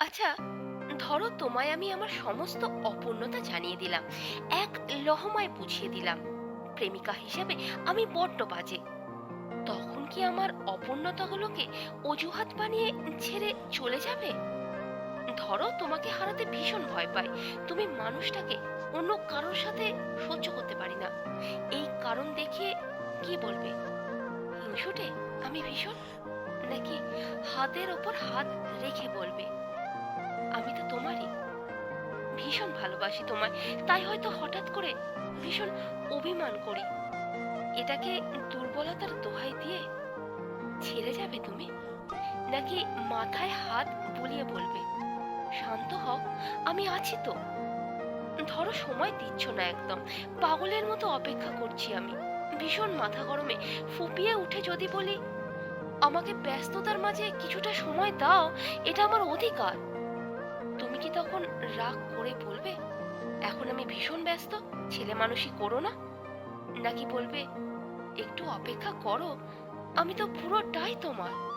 আচ্ছা ধরো তোমায় আমি আমার সমস্ত অপূর্ণতা জানিয়ে দিলাম, এক লহমায় বুঝিয়ে দিলাম, প্রেমিকা হিসেবে আমি বড্ড বাজে। তখন কি আমার অপূর্ণতাগুলোকে অজুহাত বানিয়ে ছেড়ে চলে যাবে? ধরো তোমাকে হারাতে ভীষণ ভয় পাই তুমি মানুষটাকে অন্য কারোর সাথে সহ্য করতে পারি না। এই কারণ দেখিয়ে কি বলবে? হিংসুটে? আমি ভীষণ? নাকি হাতের ওপর হাত রেখে ভালোবাসি তোমায়, তাই হয়তো হঠাৎ করে ভীষণ অভিমান করি। এটাকে দুর্বলতার দোহাই দিয়ে ছেড়ে যাবে তুমি? নাকি মাথায় হাত বুলিয়ে বলবে, শান্ত হও, আমি আছি তো। ধরো সময় দিচ্ছ না একদম, পাগলের মতো অপেক্ষা করছি আমি। ভীষণ মাথা গরমে ফুপিয়ে উঠে যদি বলি, আমাকে ব্যস্ততার মাঝে কিছুটা সময় দাও, এটা আমার অধিকার। তুমি কি তখন রাগ করে বলবে? এখন আমি ভীষণ ব্যস্ত, ছেলে মানুষই করো না। নাকি বলবে, একটু অপেক্ষা করো, আমি তো পুরোটাই তোমার।